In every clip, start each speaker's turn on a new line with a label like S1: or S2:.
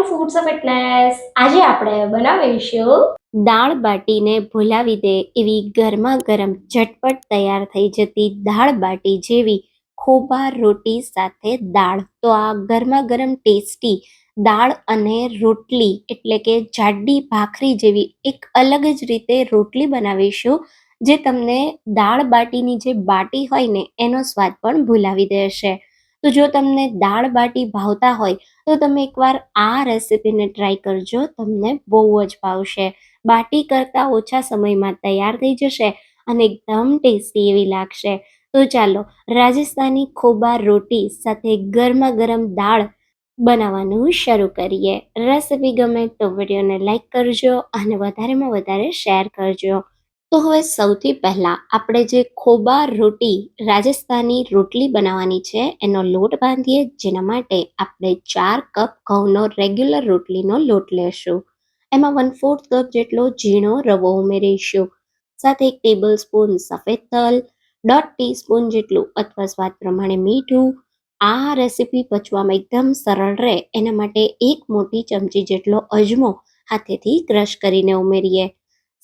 S1: Two foods of fitness આજે આપણે બનાવીશું
S2: દાળ બાટીને ભૂલાવી દે એવી ગરમા ગરમ ઝટપટ તૈયાર થઈ જતી દાળ બાટી જેવી ખોબા રોટી સાથે દાળ. તો આ ગરમા ગરમ ટેસ્ટી દાળ અને રોટલી એટલે કે જાડી ભાખરી જેવી એક અલગ જ રીતે રોટલી બનાવીશું, જે તમને દાળ બાટીની જે બાટી હોય ને એનો સ્વાદ પણ ભૂલાવી દેશે. તો જો તમને દાળ બાટી ભાવતા હોય, તો તમે એકવાર આ રેસીપીને ટ્રાય કરજો, તમને બહુ જ ભાવશે. બાટી કરતાં ઓછા સમયમાં તૈયાર થઈ જશે અને એકદમ ટેસ્ટી એવી લાગશે. તો ચાલો, રાજસ્થાની ખોબા રોટી સાથે ગરમા ગરમ દાળ બનાવવાનું શરૂ કરીએ. રેસીપી ગમે તો વિડીયોને લાઇક કરજો અને વધારેમાં વધારે શેર કરજો. તો હવે સૌથી પહેલાં આપણે જે ખોબા રોટી રાજસ્થાની રોટલી બનાવવાની છે, એનો લોટ બાંધીએ, જેના માટે આપણે ચાર કપ ઘઉંનો રેગ્યુલર રોટલીનો લોટ લેશું. એમાં વન ફોર્થ કપ જેટલો ઝીણો રવો ઉમેરીશું. સાથે એક ટેબલ સ્પૂન સફેદ તલ, દોઢ ટીસ્પૂન જેટલું અથવા સ્વાદ પ્રમાણે મીઠું. આ રેસીપી પચવામાં એકદમ સરળ રહે, એના માટે એક મોટી ચમચી જેટલો અજમો હાથેથી ક્રશ કરીને ઉમેરીએ.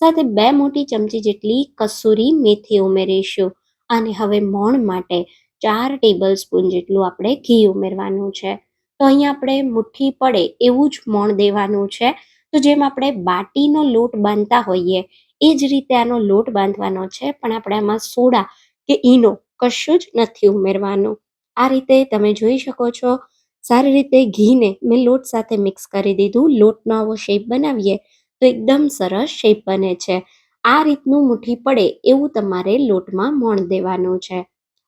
S2: સાથે બે મોટી ચમચી જેટલી કસૂરી મેથી ઉમેરીશું. અને હવે મોણ માટે ચાર ટેબલ સ્પૂન જેટલું આપણે ઘી ઉમેરવાનું છે. તો અહીંયા આપણે મુઠ્ઠી પડે એવું જ મોણ દેવાનું છે. તો જેમ આપણે બાટીનો લોટ બાંધતા હોઈએ, એ જ રીતે આનો લોટ બાંધવાનો છે. પણ આપણે આમાં સોડા કે ઈનો કશું જ નથી ઉમેરવાનું. આ રીતે તમે જોઈ શકો છો. સારી રીતે ઘીને મેં લોટ સાથે મિક્સ કરી દીધું. લોટનો આવો શેપ બનાવીએ તો એકદમ સરસ શેપ બને છે. આ રીતનું મુઠ્ઠી પડે એવું તમારે લોટમાં મોણ દેવાનું છે.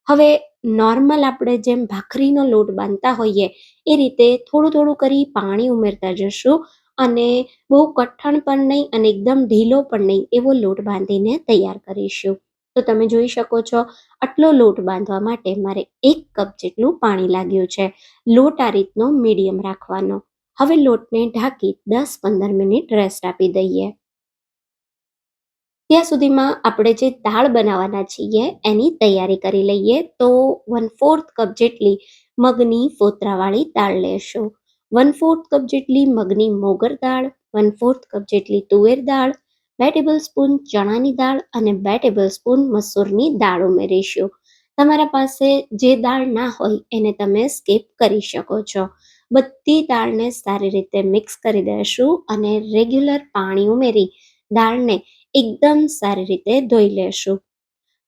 S2: હવે નોર્મલ આપણે જેમ ભાખરીનો લોટ બાંધતા હોઈએ એ રીતે થોડું થોડું કરી પાણી ઉમેરતા જશું અને બહુ કઠણ પણ નહીં અને એકદમ ઢીલો પણ નહીં એવો લોટ બાંધીને તૈયાર કરીશું. તો તમે જોઈ શકો છો આટલો લોટ બાંધવા માટે મારે એક કપ જેટલું પાણી લાગ્યું છે. લોટ આ રીતનો મીડિયમ રાખવાનો. હવે લોટને ઢાંકી દસ પંદર મિનિટ રેસ્ટ આપી દઈએ. ત્યાં સુધીમાં આપણે જે દાળ બનાવવાના છીએ એની તૈયારી કરી લઈએ તો વન ફોર્થ કપ જેટલી મગની ફોતરાવાળી દાળ લેશું. વન ફોર્થ કપ જેટલી મગની મોગર દાળ વન ફોર્થ કપ જેટલી તુવેર દાળ, બે ટેબલ સ્પૂન ચણાની દાળ અને બે ટેબલ સ્પૂન મસૂરની દાળ ઉમેરીશું. તમારા પાસે જે દાળ ના હોય એને તમે સ્કીપ કરી શકો છો. બધી દાળને સારી રીતે મિક્સ કરી દેશું અને રેગ્યુલર પાણી ઉમેરી દાળને એકદમ સારી રીતે ધોઈ લેશું.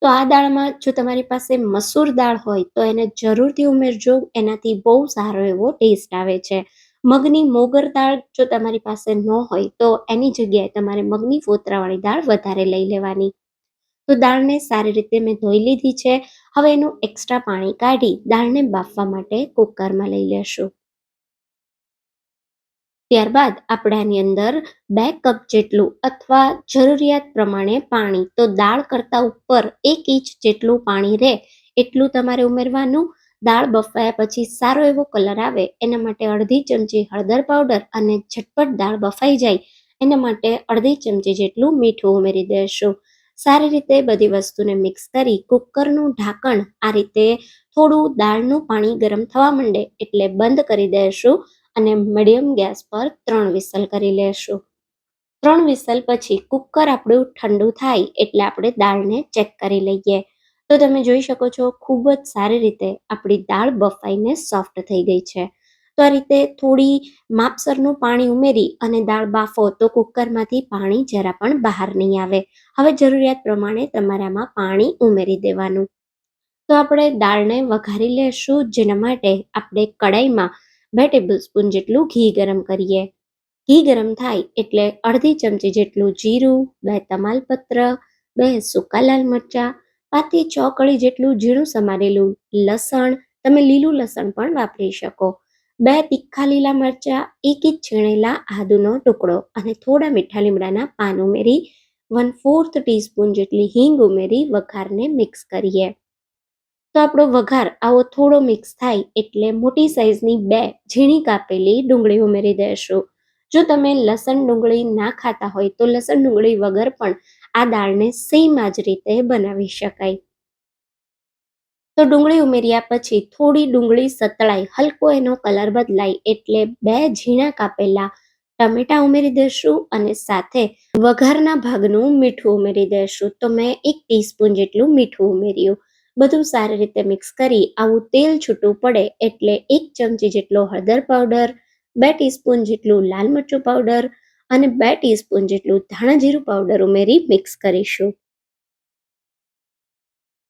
S2: તો આ દાળમાં જો તમારી પાસે મસૂર દાળ હોય તો એને જરૂરથી ઉમેરજો, એનાથી બહુ સારો એવો ટેસ્ટ આવે છે. મગની મોગર દાળ જો તમારી પાસે ન હોય તો એની જગ્યાએ તમારે મગની ફોતરાવાળી દાળ વધારે લઈ લેવાની. તો દાળને સારી રીતે મેં ધોઈ લીધી છે. હવે એનું એક્સ્ટ્રા પાણી કાઢી દાળને બાફવા માટે કુકરમાં લઈ લેશું. ત્યારબાદ આપણે આની અંદર બે કપ જેટલું અથવા જરૂરિયાત પ્રમાણે પાણી, તો દાળ કરતાં ઉપર એક ઇંચ જેટલું પાણી રહે એટલું તમારે ઉમેરવાનું. દાળ બફાયા પછી સારો એવો કલર આવે, એના માટે અડધી ચમચી હળદર પાવડર અને ઝટપટ દાળ બફાઈ જાય, એના માટે અડધી ચમચી જેટલું મીઠું ઉમેરી દેશું. સારી રીતે બધી વસ્તુને મિક્સ કરી કુકરનું ઢાંકણ આ રીતે થોડું દાળનું પાણી ગરમ થવા માંડે એટલે બંધ કરી દેશું. અને મીડિયમ ગેસ પર ત્રણ વિસલ કરી લેશું. ત્રણ વિસલ પછી કુકર આપણું ઠંડુ થાય એટલે આપણે દાળને ચેક કરી લઈએ. તો તમે જોઈ શકો છો, ખૂબ જ સારી રીતે આપણી દાળ બફાઈને સોફ્ટ થઈ ગઈ છે. તો આ રીતે થોડી માપસરનું પાણી ઉમેરી અને દાળ બાફો તો કુકરમાંથી પાણી જરા પણ બહાર નહીં આવે. હવે જરૂરિયાત પ્રમાણે તમારે આમાં પાણી ઉમેરી દેવાનું. તો આપણે દાળને વઘારી લેશું, જેના માટે આપણે કડાઈમાં બે ટેબલ સ્પૂન જેટલું ઘી ગરમ કરીએ. ઘી ગરમ થાય એટલે અડધી ચમચી જેટલું જીરું, બે તમાલપત્ર, બે સૂકા લાલ મરચાં પાંચથી છ કળી જેટલું ઝીણું સમારેલું લસણ. તમે લીલું લસણ પણ વાપરી શકો. બે તીખા લીલા મરચાં, એક ઇંચ છીણેલા આદુનો ટુકડો અને થોડા મીઠા લીમડાના પાન ઉમેરી વન ફોર્થ ટીસ્પૂન જેટલી હિંગ ઉમેરી વઘારને મિક્સ કરીએ. તો આપણો વઘાર આવો થોડો મિક્સ થાય એટલે મોટી સાઈઝની બે ઝીણી કાપેલી ડુંગળી ઉમેરી દેશું. જો તમે લસણ ડુંગળી ના ખાતા હોય તો લસણ ડુંગળી વગર પણ આ દાળને સેમ આ જ રીતે બનાવી શકાય. તો ડુંગળી ઉમેર્યા પછી થોડી ડુંગળી સતળાઈ, હલકો એનો કલર બદલાય એટલે બે ઝીણા કાપેલા ટમેટા ઉમેરી દેશું અને સાથે વઘારના ભાગનું મીઠું ઉમેરી દેશું. તો મેં એક ટીસ્પૂન જેટલું મીઠું ઉમેર્યું. બધું સારી રીતે મિક્સ કરી આવું તેલ છૂટું પડે એટલે એક ચમચી જેટલો હળદર પાવડર બે ટીસ્પૂન જેટલું લાલ મરચું પાવડર અને બે ટીસ્પૂન જેટલું ધાણા જીરું પાવડર ઉમેરી મિક્સ કરીશું.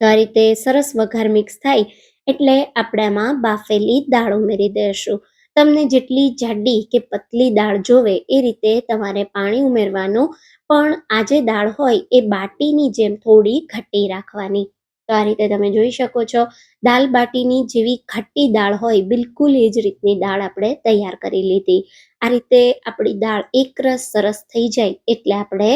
S2: તો આ રીતે સરસ વઘાર મિક્સ થાય એટલે આપણે આમાં બાફેલી દાળ ઉમેરી દઈશું. તમને જેટલી જાડી કે પતલી દાળ જોવે એ રીતે તમારે પાણી ઉમેરવાનું. પણ આ જે દાળ હોય એ બાટીની જેમ થોડી ઘટી રાખવાની. તો આ રીતે તમે જોઈ શકો છો. દાલ બાટીની જેવી ખટ્ટી દાળ હોય, બિલકુલ એ જ રીતની દાળ આપણે તૈયાર કરી લીધી. આ રીતે આપણી દાળ એકરસ સરસ થઈ જાય એટલે આપણે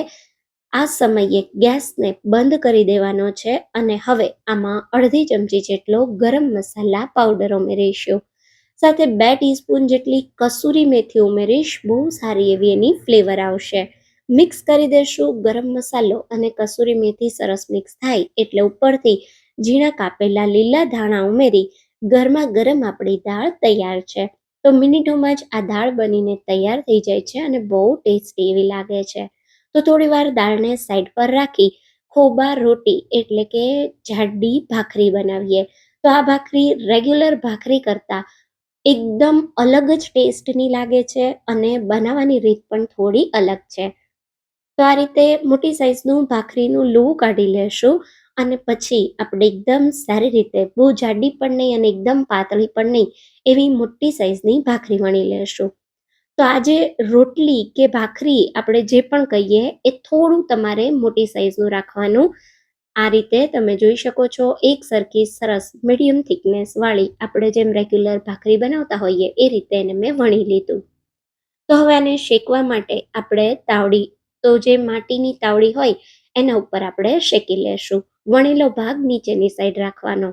S2: આ સમયે ગેસને બંધ કરી દેવાનો છે અને હવે આમાં અડધી ચમચી જેટલો ગરમ મસાલા પાવડર ઉમેરીશું. સાથે બે ટીસ્પૂન જેટલી કસૂરી મેથી ઉમેરીશ, બહુ સારી એવી એની ફ્લેવર આવશે. મિક્સ કરી દેશું, ગરમ મસાલો અને કસૂરી મેથી સરસ મિક્સ થાય એટલે ઉપરથી ઝીણા કાપેલા લીલા ધાણા ઉમેરી ગરમા ગરમ આપણી દાળ તૈયાર છે. તો મિનિટોમાં જ આ દાળ બનીને તૈયાર થઈ જાય છે અને બહુ ટેસ્ટી એવી લાગે છે. તો થોડી વાર દાળને સાઈડ પર રાખી ખોબા, રોટી એટલે કે જાડી ભાખરી બનાવીએ. તો આ ભાખરી રેગ્યુલર ભાખરી કરતાં એકદમ અલગ જ ટેસ્ટની લાગે છે અને બનાવવાની રીત પણ થોડી અલગ છે. તો આ રીતે મોટી સાઈઝનું ભાખરીનું લૂવું કાઢી લેશું અને પછી આપણે એકદમ સારી રીતે બહુ જાડી પણ નહીં અને એકદમ પાતળી પણ નહીં એવી મોટી સાઈઝની ભાખરી વણી લેશું. તો આજે રોટલી કે ભાખરી આપણે જે પણ કહીએ એ થોડું તમારે મોટી સાઈઝનું રાખવાનું. આ રીતે તમે જોઈ શકો છો એક સરખી સરસ મીડિયમ થિકનેસ વાળી આપણે જેમ રેગ્યુલર ભાખરી બનાવતા હોઈએ એ રીતે એને મેં વણી લીધું. તો હવે આને શેકવા માટે આપણે તાવડી તો જે માટીની તાવડી હોય, એના ઉપર આપણે શેકી લેશું. વણેલો ભાગ નીચેની સાઈડ રાખવાનો.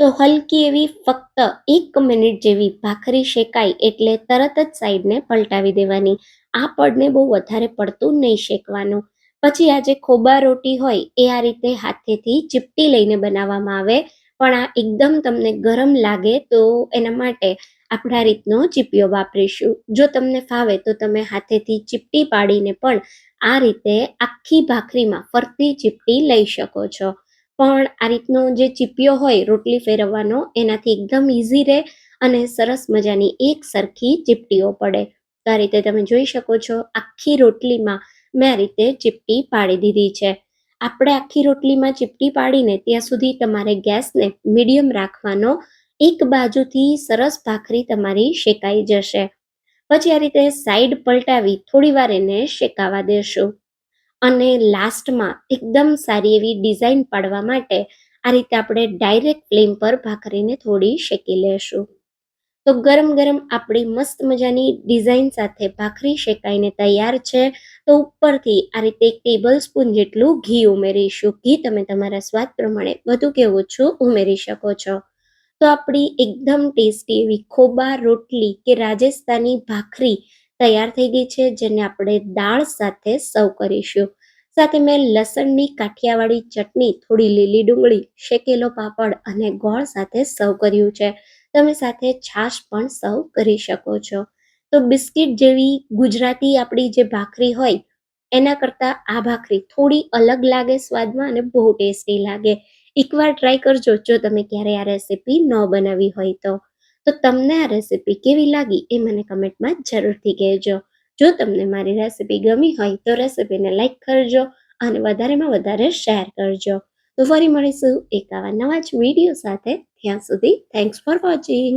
S2: તો હલકી એવી ફક્ત એક મિનિટ જેવી ભાખરી શેકાય એટલે તરત જ સાઈડને પલટાવી દેવાની. આ પડને બહુ વધારે પડતું નહીં શેકવાનું. પછી આ જે ખોબા રોટી હોય, એ આ રીતે હાથેથી ચીપટી લઈને બનાવવામાં આવે. પણ આ એકદમ તમને ગરમ લાગે તો એના માટે આપણા રીતનો ચીપિયો વાપરીશું. જો તમને ફાવે તો તમે હાથેથી ચીપટી પાડીને પણ આ રીતે આખી ભાખરીમાં ફરતી ચીપટી લઈ શકો છો. પણ આ રીતનો જે ચીપિયો હોય રોટલી ફેરવવાનો એનાથી એકદમ ઇઝી રહે અને સરસ મજાની એક સરખી ચીપટીઓ પડે. તો આ રીતે તમે જોઈ શકો છો આખી રોટલીમાં મેં આ રીતે ચીપટી પાડી દીધી છે. આપણે આખી રોટલીમાં ચીપટી પાડીને ત્યાં સુધી તમારે ગેસને મીડિયમ રાખવાનો એક બાજુથી સરસ ભાખરી તમારી શેકાઈ જશે. પછી આ રીતે સાઈડ પલટાવી થોડી વાર એને શેકાવા દેશું. અને લાસ્ટમાં એકદમ સારી એવી ડિઝાઇન પાડવા માટે આ રીતે આપણે ડાયરેક્ટ ફ્લેમ પર ભાખરીને થોડી શેકી લેશું. તો ગરમ ગરમ આપણી મસ્ત મજાની ડિઝાઇન સાથે ભાખરી શેકાઈને તૈયાર છે. તો ઉપરથી આ રીતે એક ટેબલ સ્પૂન જેટલું ઘી ઉમેરીશું. ઘી તમે તમારા સ્વાદ પ્રમાણે વધુ કે ઓછું ઉમેરી શકો છો. તો આપણી એકદમ ટેસ્ટી એવી ખોબા રોટલી કે રાજસ્થાની ભાખરી તૈયાર થઈ ગઈ છે, જેને આપણે દાળ સાથે સર્વ કરીશું. સાથે મેં લસણની કાઠિયાવાડી ચટણી, થોડી લીલી ડુંગળી, શેકેલો પાપડ અને ગોળ સાથે સર્વ કર્યું છે. તમે સાથે છાશ પણ સર્વ કરી શકો છો. તો બિસ્કિટ જેવી ગુજરાતી આપણી જે ભાખરી હોય, એના કરતાં આ ભાખરી થોડી અલગ લાગે સ્વાદમાં અને બહુ ટેસ્ટી લાગે. એકવાર ટ્રાય કરજો જો તમે ક્યારે આ રેસીપી ન બનાવી હોય તો. તો તમને આ રેસીપી કેવી લાગી એ મને કમેન્ટમાં જરૂરથી કહેજો. જો તમને મારી રેસીપી ગમી હોય તો રેસીપીને લાઈક કરજો અને વધારેમાં વધારે શેર કરજો. તો ફરી મળીશું એક આવા નવા જ વીડિયો સાથે. ત્યાં સુધી થેન્ક્સ ફોર વોચિંગ